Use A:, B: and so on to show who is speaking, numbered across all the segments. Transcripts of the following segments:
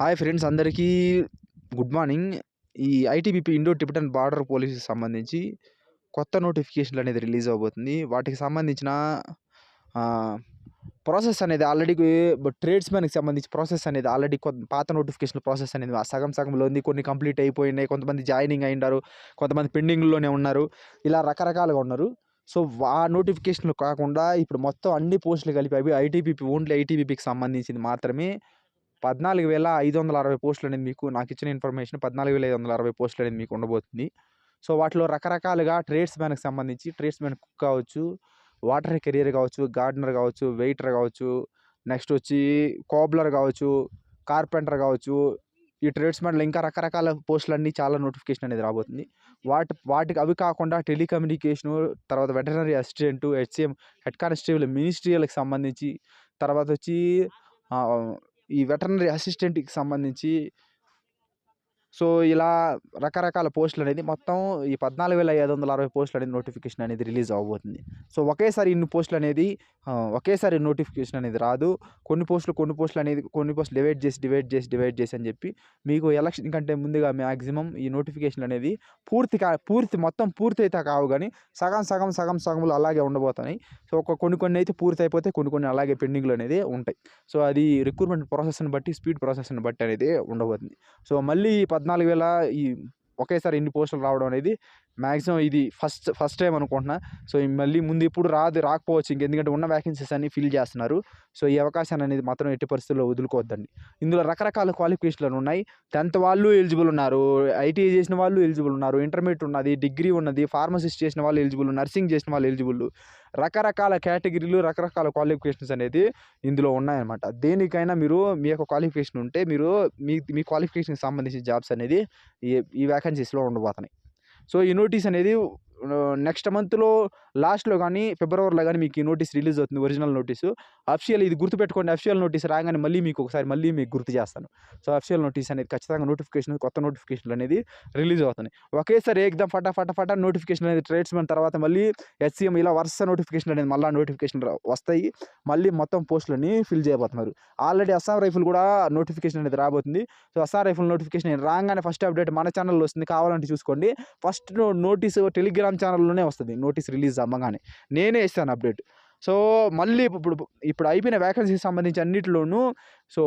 A: Hi friends అందరికీ good morning. ఈ ITBP Indo Tibetan border పోలీస్కి సంబంధించి కొత్త నోటిఫికేషన్లు అనేది రిలీజ్ అవబోతుంది వాటికి సంబంధించిన ప్రాసెస్ అనేది ఆల్రెడీ ట్రేడ్స్మెన్కి సంబంధించి ప్రాసెస్ అనేది ఆల్రెడీ కొత్త పాత నోటిఫికేషన్ ప్రాసెస్ అనేది ఆ సగం సగంలో ఉంది. కొన్ని కంప్లీట్ అయిపోయినాయి. కొంతమంది జాయినింగ్ అయినారు కొంతమంది పెండింగ్లోనే ఉన్నారు. ఇలా రకరకాలుగా ఉన్నారు. సో ఆ నోటిఫికేషన్లు కాకుండా ఇప్పుడు మొత్తం అన్ని పోస్టులు కలిపి అవి ఐటీపీపీ ఓన్లీ ఐటీపీపీకి సంబంధించింది మాత్రమే. పద్నాలుగు వేల ఐదు వందల అరవై పోస్టులు అనేది మీకు నాకు ఇచ్చిన ఇన్ఫర్మేషన్ పద్నాలుగు వేల ఐదు వందల అరవై పోస్టులు అనేది మీకు ఉండబోతుంది. సో వాటిలో రకరకాలుగా ట్రేడ్స్ మ్యాన్కి సంబంధించి ట్రేడ్స్ మ్యాన్ కుక్ కావచ్చు వాటర్ కెరియర్ కావచ్చు గార్డెనర్ కావచ్చు వెయిటర్ కావచ్చు నెక్స్ట్ వచ్చి కోబ్లర్ కావచ్చు కార్పెంటర్ కావచ్చు ఈ ట్రేడ్స్ మ్యాన్లో ఇంకా రకరకాల పోస్టులన్నీ చాలా నోటిఫికేషన్ అనేది రాబోతుంది. వాటి వాటికి అవి కాకుండా టెలికమ్యూనికేషను తర్వాత veterinary assistant HCM head constable మినిస్ట్రియల్కి సంబంధించి తర్వాత వచ్చి ఈ వెటర్నరీ అసిస్టెంట్కి సంబంధించి సో ఇలా రకరకాల పోస్టులు అనేది మొత్తం ఈ పద్నాలుగు వేల ఐదు వందల అరవై పోస్టులు అనేది నోటిఫికేషన్ అనేది రిలీజ్ అవబోతుంది సో ఒకేసారి ఇన్ని పోస్టులు అనేది ఒకేసారి నోటిఫికేషన్ అనేది రాదు. కొన్ని పోస్టులు కొన్ని పోస్టులు అనేది కొన్ని పోస్టులు డివైడ్ చేసి డివైడ్ చేసి డివైడ్ చేసి అని చెప్పి మీకు ఎలక్షన్ కంటే ముందుగా మ్యాక్సిమం ఈ నోటిఫికేషన్ అనేది పూర్తి కా పూర్తి మొత్తం పూర్తి అయితే కావు కానీ సగం సగం సగం సగంలో అలాగే ఉండబోతున్నాయి సో ఒక కొన్ని కొన్ని అయితే పూర్తి అయిపోతే కొన్ని కొన్ని అలాగే పెండింగ్లు అనేది ఉంటాయి. సో అది రిక్రూట్మెంట్ ప్రాసెస్ని బట్టి స్పీడ్ ప్రాసెస్ని బట్టి అనేది ఉండబోతుంది. సో మళ్ళీ ఈ పద్నాలుగు వేల ఈ ఒకేసారి ఇన్ని పోస్టులు రావడం అనేది మ్యాక్సిమం ఇది ఫస్ట్ ఫస్ట్ టైం అనుకుంటున్నా. సో మళ్ళీ ముందు ఇప్పుడు రాదు రాకపోవచ్చు. ఇంక ఎందుకంటే ఉన్న వ్యాకెన్సీస్ అన్ని ఫిల్ చేస్తున్నారు. సో ఈ అవకాశాన్ని అనేది మాత్రం ఎట్టి పరిస్థితుల్లో వదులుకోవద్దండి. ఇందులో రకరకాల క్వాలిఫికేషన్లు ఉన్నాయి. టెన్త్ వాళ్ళు ఎలిజిబుల్ ఉన్నారు. ఐటీఐ చేసిన వాళ్ళు ఎలిజిబుల్ ఉన్నారు. ఇంటర్మీడియట్ ఉన్నది డిగ్రీ ఉన్నది ఫార్మసిస్ట్ చేసిన వాళ్ళు ఎలిజిబుల్ నర్సింగ్ చేసిన వాళ్ళు ఎలిజిబుల్. రకరకాల కేటగిరీలు రకరకాల క్వాలిఫికేషన్స్ అనేది ఇందులో ఉన్నాయన్నమాట. దేనికైనా మీరు మీ యొక్క క్వాలిఫికేషన్ ఉంటే మీరు మీ మీ క్వాలిఫికేషన్కి సంబంధించిన జాబ్స్ అనేది ఈ ఈ వ్యాకెన్సీస్లో ఉండబోతున్నాయి. సో ఈ నోటీస్ అనేది నెక్స్ట్ మంత్లో లాస్ట్లో కానీ ఫిబ్రవరిలో కానీ మీకు ఈ నోటీస్ రిలీజ్ అవుతుంది ఒరిజినల్ నోటీసు అఫిషియల్ ఇది గుర్తుపెట్టుకోండి అఫిషియల్ నోటీస్ రాగానే మళ్ళీ మీకు ఒకసారి మళ్ళీ మీకు గుర్తు చేస్తాను. సో అఫిషియల్ నోటీస్ అనేది ఖచ్చితంగా నోటిఫికేషన్ కొత్త నోటిఫికేషన్లు అనేది రిలీజ్ అవుతున్నాయి ఒకేసారి ఏకదం ఫటా ఫటా ఫటా నోటిఫికేషన్ అనేది ట్రేడ్స్మెన్ తర్వాత మళ్ళీ హెచ్సిఎం ఇలా వరుస నోటిఫికేషన్ అనేది మళ్ళీ నోటిఫికేషన్ వస్తాయి. మళ్ళీ మొత్తం పోస్టులని ఫిల్ చేయబోతున్నారు. ఆల్రెడీ అస్సాం రైఫిల్ కూడా నోటిఫికేషన్ అనేది రాబోతుంది. సో అస్సాం రైఫిల్ నోటిఫికేషన్ రాగానే ఫస్ట్ అప్డేట్ మన ఛానల్లో వస్తుంది. కావాలంటే చూసుకోండి. ఫస్ట్ నోటీస్ టెలిగ్రామ్ ఛానల్లోనే వస్తుంది నోటీస్ రిలీజ్ అవ్వగానే. నేనే ఇస్తాను అప్డేట్ సో మళ్ళీ ఇప్పుడు ఇప్పుడు అయిపోయిన వ్యాకెన్సీకి సంబంధించి అన్నిటిలోనూ సో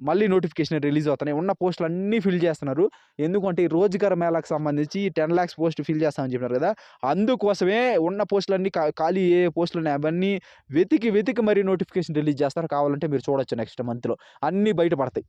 A: మళ్ళీ నోటిఫికేషన్ రిలీజ్ అవుతున్నాయి. ఉన్న పోస్టులు అన్నీ ఫిల్ చేస్తున్నారు. ఎందుకంటే ఈ రోజ్గార్ మేళాకు సంబంధించి టెన్ ల్యాక్స్ పోస్ట్ ఫిల్ చేస్తామని చెప్పినారు కదా. అందుకోసమే ఉన్న పోస్టులన్నీ ఖాళీ ఏ పోస్టులు ఉన్నాయి అవన్నీ వెతికి వెతికి మరీ నోటిఫికేషన్ రిలీజ్ చేస్తారు. కావాలంటే మీరు చూడొచ్చు నెక్స్ట్ మంత్లో అన్నీ బయటపడతాయి.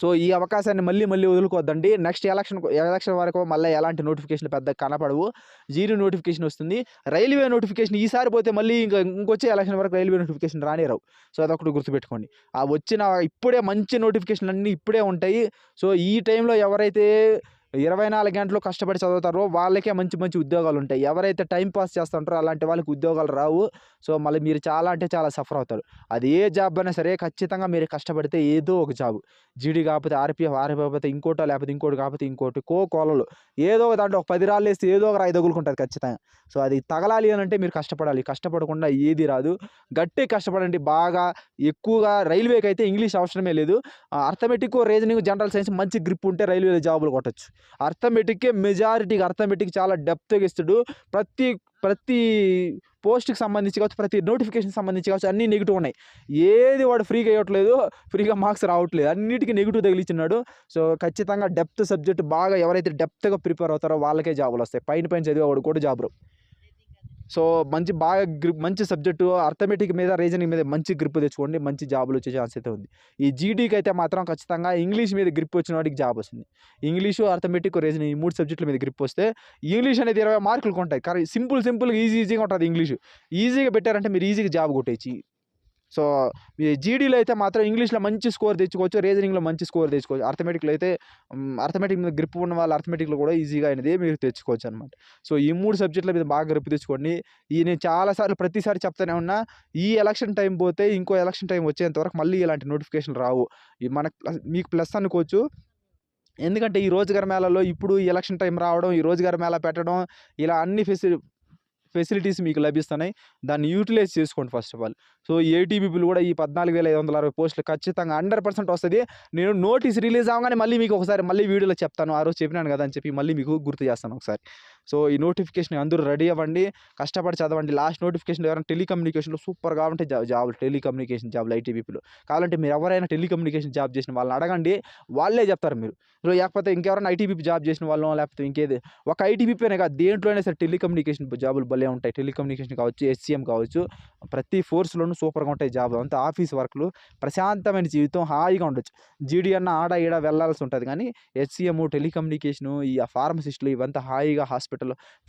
A: సో ఈ అవకాశాన్ని మళ్ళీ మళ్ళీ వదులుకోవద్దండి. నెక్స్ట్ ఎలక్షన్ ఎలక్షన్ వరకు మళ్ళీ ఎలాంటి నోటిఫికేషన్ పెద్ద కనపడవు. జీరో నోటిఫికేషన్ వస్తుంది. రైల్వే నోటిఫికేషన్ ఈసారి పోతే మళ్ళీ ఇంకా ఇంకొచ్చే ఎలక్షన్ వరకు రైల్వే నోటిఫికేషన్ రానిరావు. సో అదొకటి గుర్తుపెట్టుకోండి. ఆ వచ్చిన ఇప్పుడే మంచి నోటిఫికేషన్ అన్నీ ఇప్పుడే ఉంటాయి. సో ఈ టైంలో ఎవరైతే ఇరవై నాలుగు గంటలు కష్టపడి చదువుతారో వాళ్ళకే మంచి మంచి ఉద్యోగాలు ఉంటాయి. ఎవరైతే టైం పాస్ చేస్తుంటారో అలాంటి వాళ్ళకి ఉద్యోగాలు రావు. సో మళ్ళీ మీరు చాలా అంటే చాలా సఫర్ అవుతారు. అది ఏ జాబ్ అయినా సరే ఖచ్చితంగా మీరు కష్టపడితే ఏదో ఒక జాబ్. జీడీ కాకపోతే ఆర్పిఎఫ్ ఆర్పిఎఫ్ కాకపోతే ఇంకోటో లేకపోతే ఇంకోటి కాకపోతే ఇంకోటి కో కోలలు ఏదో ఒక దాంట్లో ఒక పది రాళ్ళు వేస్తే ఏదో ఒక రాయి తగులుకుంటుంది ఖచ్చితంగా. సో అది తగలాలి అని అంటే మీరు కష్టపడాలి. కష్టపడకుండా ఏది రాదు. గట్టి కష్టపడండి. బాగా ఎక్కువగా రైల్వేకి అయితే ఇంగ్లీష్ అవసరమే లేదు. అర్థమెటిక్ రీజనింగ్ జనరల్ సైన్స్ మంచి గ్రిప్ ఉంటే రైల్వేలో జాబులు కొట్టచ్చు. అర్థమెటిక్కే మెజారిటీకి అర్థమెటిక్ చాలా డెప్త్గా ఇస్తాడు. ప్రతి ప్రతి పోస్ట్కి సంబంధించి కావచ్చు ప్రతి నోటిఫికేషన్ సంబంధించి కావచ్చు అన్నీ నెగిటివ్ ఉన్నాయి. ఏది వాడు ఫ్రీగా ఇవ్వట్లేదు ఫ్రీగా మార్క్స్ రావట్లేదు అన్నిటికీ నెగిటివ్ తగిలిచ్చినాడు సో ఖచ్చితంగా డెప్త్ సబ్జెక్ట్ బాగా ఎవరైతే డెప్త్గా ప్రిపేర్ అవుతారో వాళ్ళకే జాబులు వస్తాయి. పైన పైన చదివేవాడు కూడా జాబ్ రావు సో మంచి బాగా గ్రిప్ మంచి సబ్జెక్టు అర్థమెటిక్ మీద రీజనింగ్ మీద మంచి గ్రిప్ తెచ్చుకోండి మంచి జాబులు వచ్చే ఛాన్స్ అయితే ఉంది. ఈ జీడీకి అయితే మాత్రం ఖచ్చితంగా ఇంగ్లీష్ మీద గ్రిప్ వచ్చిన వాడికి జాబ్ వస్తుంది. ఇంగ్లీషు అర్థమెటిక్ రీజనింగ్ ఈ మూడు సబ్జెక్టుల మీద గ్రిప్ వస్తే ఇంగ్లీష్ అనేది ఇరవై మార్కులు ఉంటాయి కానీ సింపుల్ సింపుల్గా ఈజీ ఈజీగా ఉంటుంది ఇంగ్లీషు. ఈజీగా పెట్టారంటే మీరు ఈజీగా జాబ్ కొట్టేయచ్చు. సో జీడీలో అయితే మాత్రం ఇంగ్లీష్లో మంచి స్కోర్ తెచ్చుకోవచ్చు రీజనింగ్లో మంచి స్కోర్ తెచ్చుకోవచ్చు. అర్థమెటిక్లో అయితే అర్థమెటిక్ మీద గ్రిప్ ఉన్న వాళ్ళు అర్థమెటిక్లో కూడా ఈజీగా అనేది మీరు తెచ్చుకోవచ్చు అనమాట సో ఈ మూడు సబ్జెక్టుల మీద బాగా గ్రిప్ తెచ్చుకోండి. ఈ నేను చాలాసార్లు ప్రతిసారి చెప్తానే ఉన్నా ఈ ఎలక్షన్ టైం పోతే ఇంకో ఎలక్షన్ టైం వచ్చేంతవరకు మళ్ళీ ఇలాంటి నోటిఫికేషన్ రావు. ఈ మనకు మీకు ప్లస్ అనుకోవచ్చు. ఎందుకంటే ఈ రోజుగారి మేళలో ఇప్పుడు ఈ ఎలక్షన్ టైం రావడం ఈ రోజుగారి మేళా పెట్టడం ఇలా అన్ని ఫెసి ఫెసిలిటీస్ మీకు లభిస్తున్నాయి. దాన్ని యూటిలైజ్ చేసుకోండి ఫస్ట్ ఆఫ్ ఆల్. సో ఏటీబీపీలు కూడా ఈ పద్నాలుగు వేల ఐదు వందల అరవై పోస్టులు ఖచ్చితంగా హండ్రెడ్ పర్సెంట్ వస్తుంది. నేను నోటీస్ రిలీజ్ అవ్వగానే మళ్ళీ మీకు ఒకసారి మళ్ళీ వీడియోలో చెప్తాను. ఆ రోజు చెప్పినాను కదా అని చెప్పి మళ్ళీ మీకు గుర్తు చేస్తాను ఒకసారి. సో ఈ నోటిఫికేషన్ అందరూ రెడీ అవ్వండి. కష్టపడి చదవండి. లాస్ట్ నోటిఫికేషన్ ఎవరైనా టెలికమ్యూనికేషన్లో సూపర్గా ఉంటే జాబ్ జాబులు. టెలికమ్యూనికేషన్ జాబులు ఐటీబీపీలు కావాలంటే మీరు ఎవరైనా టెలికమ్యూనికేషన్ జాబ్ చేసిన వాళ్ళని అడగండి. వాళ్ళే చెప్తారు మీరు. సో లేకపోతే ఇంకెవరైనా ఐటీబీపీ జాబ్ చేసిన వాళ్ళు లేకపోతే ఇంకేది. ఒక ఐటీబీపీనే కాదు దేంట్లోనే సరే టెలికమ్యూనికేషన్ జాబులు భలే ఉంటాయి. టెలికమ్యూనికేషన్ కావచ్చు ఎస్సీఎం కావచ్చు. ప్రతి ఫోర్స్లోనూ సూపర్గా ఉంటాయి జాబ్ అంతా ఆఫీస్ వర్క్లు ప్రశాంతమైన జీవితం హాయిగా ఉండొచ్చు. జీడీ అన్న ఆడ ఈడ వెళ్ళాల్సి ఉంటుంది. కానీ హెచ్సిఎం టెలికమ్యూనికేషను ఈ ఫార్మసిస్టులు ఇవంతా హాయిగా హాస్పిటల్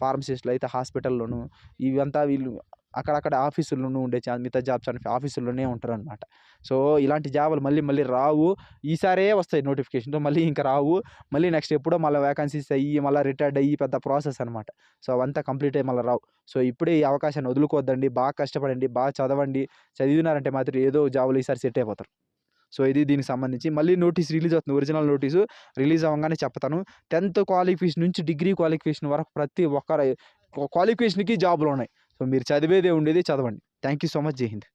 A: ఫార్మసిస్టులు అయితే హాస్పిటల్లోను ఇవంతా వీళ్ళు అక్కడక్కడ ఆఫీసుల్లోనూ ఉండే చా మిగతా జాబ్స్ అని ఆఫీసుల్లోనే ఉంటారు అనమాట సో ఇలాంటి జాబులు మళ్ళీ మళ్ళీ రావు. ఈసారే వస్తాయి నోటిఫికేషన్తో మళ్ళీ ఇంకా రావు. మళ్ళీ నెక్స్ట్ ఎప్పుడో మళ్ళీ వ్యాకన్సీస్ అయ్యి మళ్ళీ రిటైర్డ్ అయ్యి పెద్ద ప్రాసెస్ అనమాట సో అవంతా కంప్లీట్ అయ్యి మళ్ళీ రావు. సో ఇప్పుడే ఈ అవకాశాన్ని వదులుకోవద్దండి. బాగా కష్టపడండి. బాగా చదవండి. చదివినారంటే మాత్రం ఏదో జాబులు ఈసారి సెట్ అయిపోతారు. సో ఇది దీనికి సంబంధించి మళ్ళీ నోటీస్ రిలీజ్ అవుతుంది. ఒరిజినల్ నోటీసు రిలీజ్ అవ్వగానే చెప్తాను. టెన్త్ క్వాలిఫికేషన్ నుంచి డిగ్రీ క్వాలిఫికేషన్ వరకు ప్రతి ఒక్కరు క్వాలిఫికేషన్కి జాబులు ఉన్నాయి. సో మీరు చదివేదే ఉండేది చదవండి. Thank you so much. Jai Hind.